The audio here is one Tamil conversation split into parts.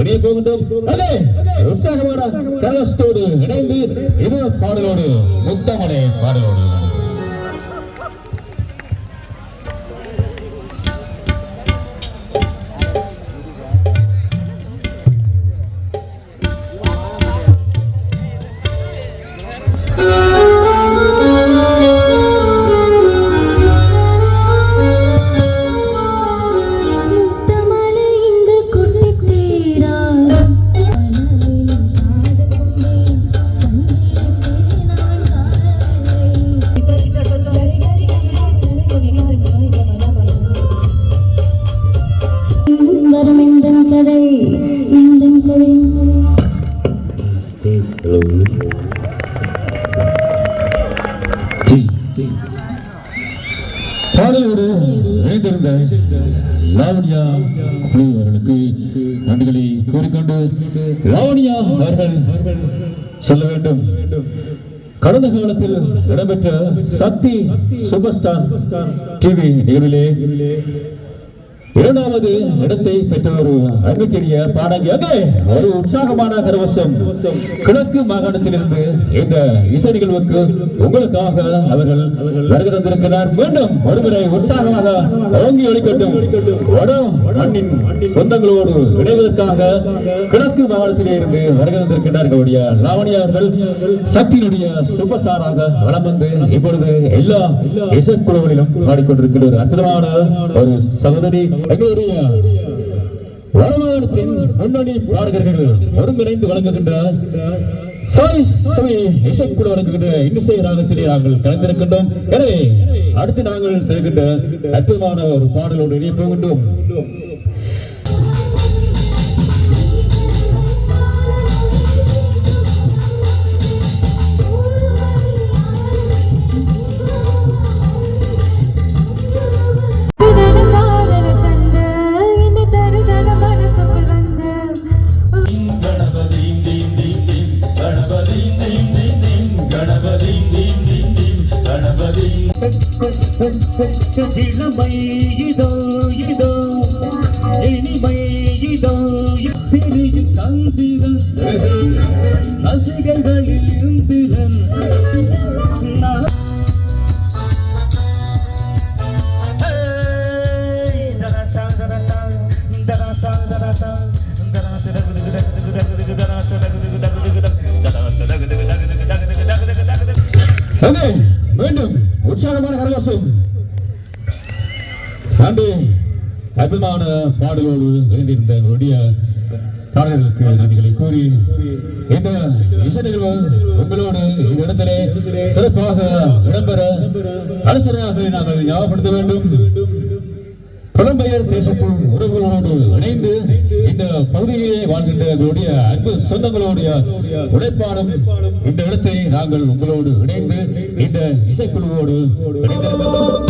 வெளியே போகின்றோம். அதே உற்சாகமான கலஸ்தோடு இணைந்து இது பாடலோடு முத்தமடை பாடலோடு. பாடலோடு இணைந்திருந்த லாவண்யா குழு அவர்களுக்கு நன்றிகளை கூறிக்கொண்டு லாவணியா அவர்கள் சொல்ல வேண்டும். கடந்த காலத்தில் இடம்பெற்ற சக்தி சூப்பர் ஸ்டார் டிவி நிகழ்விலே இரண்டாவது இடத்தை பெற்ற ஒரு அன்புக்குரிய பாடகி ஒரு உற்சாகமான கரவசம். கிழக்கு மாகாணத்திலிருந்து இந்த இசை நிகழ்வுக்கு உங்களுக்காக அவர்கள் வருகை தந்திருக்கிறார். மீண்டும் ஒருமுறை உற்சாகமாக ஓங்கி ஒழிக்கட்டும் வட மண்ணின் சொந்தங்களோடு இணைவதற்காக கிழக்கு மாகாணத்திலே இருந்து வருகை தந்திருக்கிறார்களுடைய லாவணியா அவர்கள் சக்தியினுடைய சுபசாராக வளம் வந்து இப்பொழுது எல்லா இசைக்குழுவிலும் பாடிக்கொண்டிருக்கிற ஒரு அற்புதமான ஒரு சகோதரி எங்களுடைய வடமாநிலத்தின் முன்னணி பாடகர்கள் ஒருங்கிணைந்து வழங்குகின்ற சாய் சபை இசைக்குழு வழங்குகின்ற இன்னிசை ராகத்திலே நாங்கள் கலந்திருக்கின்றோம். எனவே அடுத்து நாங்கள் தருகின்ற அற்புதமான ஒரு பாடலோடு இணைய போகின்றோம். பிரியும் சந்திரன் இந்திரன் மீண்டும் உற்சாகமான கரகோஷம் அன்று அற்புதமான பாடலோடு இணைந்திருந்த எங்களுடைய பாடல்களுக்கு நன்றிகளை கூறி இந்த இசை நிகழ்வு உங்களோடு இந்த இடத்திலே சிறப்பாக இடம்பெற அரசராக நாங்கள் ஞாபகப்படுத்த வேண்டும். புலம்பெயர் தேசத்து உறவுகளோடு இணைந்து இந்த பகுதியிலே வாழ்கின்றவர்களுடைய அன்பு சொந்தங்களுடைய உழைப்பாடும் இந்த இடத்தை நாங்கள் உங்களோடு இணைந்து இந்த இசைக்குழுவோடு இணைந்திருக்கிறோம்.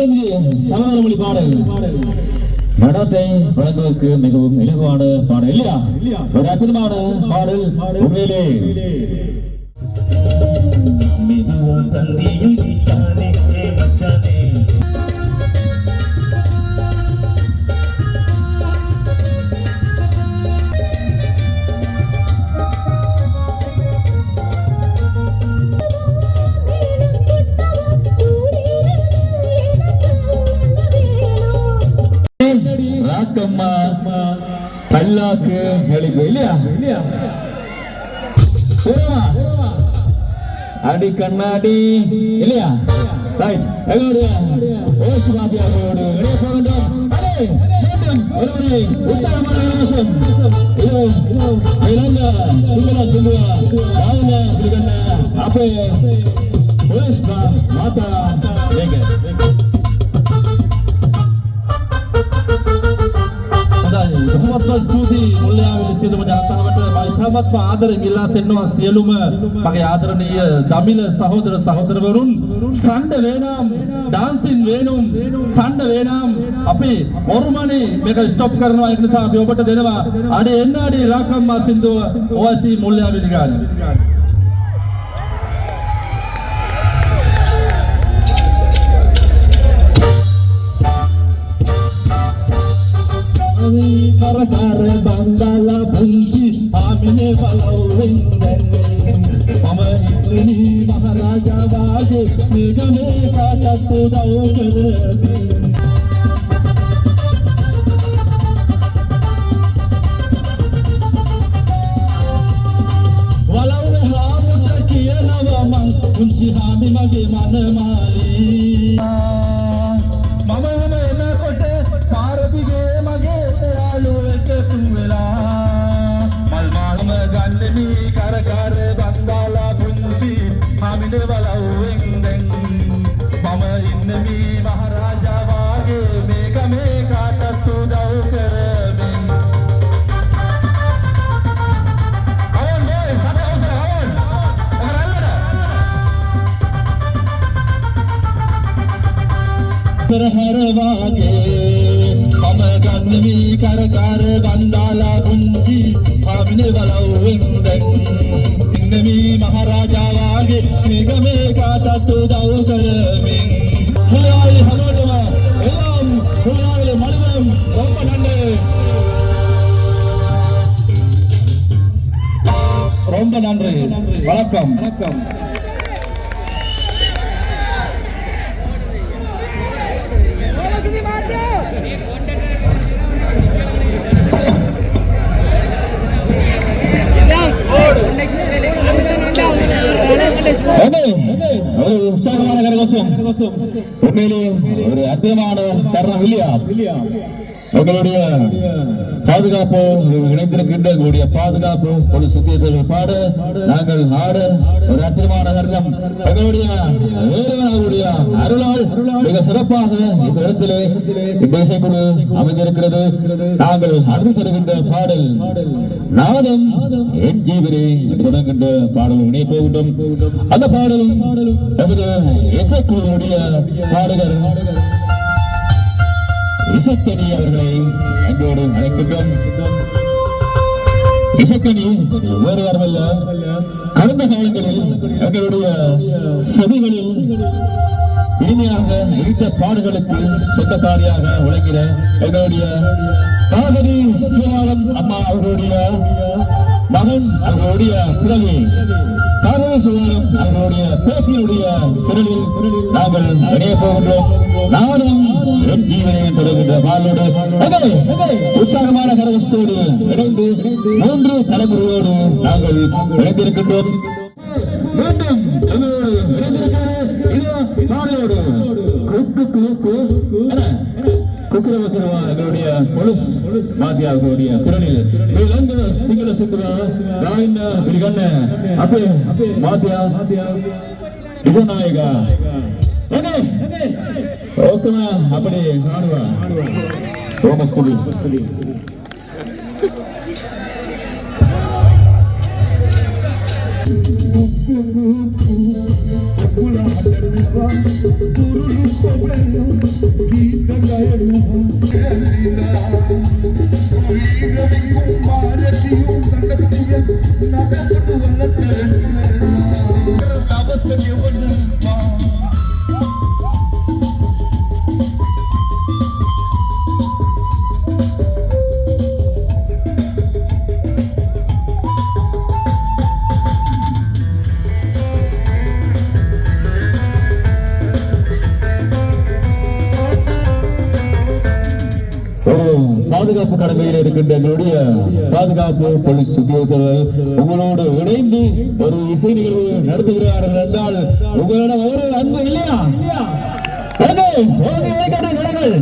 எப்படி இருந்துச்சு பாடல். நடத்தை வழங்குவதற்கு மிகவும் இலகுவான பாடல். இல்லையா? ஒரு அற்புதமான பாடல். உண்மையிலே மெதுவா தந்தியை பல்லாக்கு எழுப்பு இல்லையா? பூரமா அடி கண்ணாடி இல்லையா? ரைட் எங்களுடைய ஓசு மாஃபியாவோடு வெளியே போக வேண்டும். மீண்டும் ஒருமுறை உற்சாகமான நிமிஷம் இதோ அப்பே බොහොමත්ම ස්තුතියි. මුල්යාවිලි සියලුම ජනතාවට මම ඉතාමත්ම ආදරෙන් ඉල්ලා සිටිනවා සියලුම. මගේ ආදරණීය දමිළ සහෝදර සහෝදරවරුන් සණ්ඩ වේනම් ඩාන්සින් වේනුම් සණ්ඩ වේනම්. අපි ඔරුමනි මේක ස්ටොප් කරනවා. ඒක නිසා අපි ඔබට දෙනවා අඩි එන්න අඩි රාකම්මා සින්දුව OIC මුල්යාවිලි ගානේ. කර Parakar bandala Bunji, amine balawindan Pamanikrini maharaja vage nigame katatu daukarati Walau hamu takiya nama mang kunci hami magi mana mali සමර වාගේ මම ගන්න මේ කරකාර බණ්ඩාලා පුංචි ආමිනේ බලවෙන් දැන් ඉන්න මේ මහරජා වාගේ නිගමේ කාටත් උදව් කරමින් හොයායි හැමෝටම එல்லாம் හොයාවිල මනමම් ரொம்ப நன்றி ரொம்ப நன்றி வணக்கம் வணக்கம் ஒரு உற்சாகமான கரகோஷம் உண்மையிலேயே ஒரு அற்புதமான தருணம் இல்லையா உங்களுடைய பாதுகாப்பு இணைந்திருக்கின்ற எங்களுடைய பாதுகாப்பு பொது சுத்தியர்கள் பாடு நாங்கள் ஆட ஒரு அற்புதமான தருணம் எங்களுடைய வேறுவனாவுடைய அருளால் மிக சிறப்பாக இந்த இடத்திலே இந்த இசைக்குழு அமைந்திருக்கிறது நாங்கள் அடுத்து தருகின்ற பாடல் நாதம் என் ஜீவனே என்று தொடங்குகின்ற பாடல் இணைப்போகின்றோம் அந்த பாடல் நமது இசைக்குழுவுடைய பாடகர் இசைக்கனி அவர்களை அன்போடு அழைக்கின்றோம். இசைக்கனி வேறு யாருமல்ல கடந்த காலங்களில் எங்களுடைய செவிகளில் இனிமையாக இருந்த பாடுகளுக்கு சொந்தக்காரியாக விளங்கின எங்களுடைய காதலி சிவநாதன் அம்மா அவர்களுடைய மகன் அவர்களுடைய பிறகு காதலி சிவநாதன் அவர்களுடைய பேப்பினுடைய குரலில் நாங்கள் இணைய போகின்றோம். நானும் என் ஜீவனையும் தொடர்கின்ற பாலோடு உற்சாகமான கரகஸ்தோடு இணைந்து மூன்று தலைமுறையோடு நாங்கள் இணைந்திருக்கின்றோம். மீண்டும் எங்களோடு இணைந்திருக்கிறது இதோ பாடலோடு குக்கு குக்கு எங்களுடைய பொலிஸ் மாத்தியா அவர்களுடைய குரலில் விலங்க சிங்கள சிந்துவா ராயின விரிகண்ண அப்பே மாத்தியா விஜயநாயகா. என்ன? ஓகேமா அப்படி ஆடுவா. ஓமஸ்துதி. உப்பு ஒரு பாதுகாப்பு கடமையில் இருக்கின்ற எங்களுடைய பாதுகாப்பு போலீஸ் உத்தியோகத்தர்கள் உங்களோடு இணைந்து ஒரு இசை நிகழ்வு நடத்துகிறார்கள் என்றால் உங்களிடம் ஒரு அன்பு இல்லையா? நடங்கள்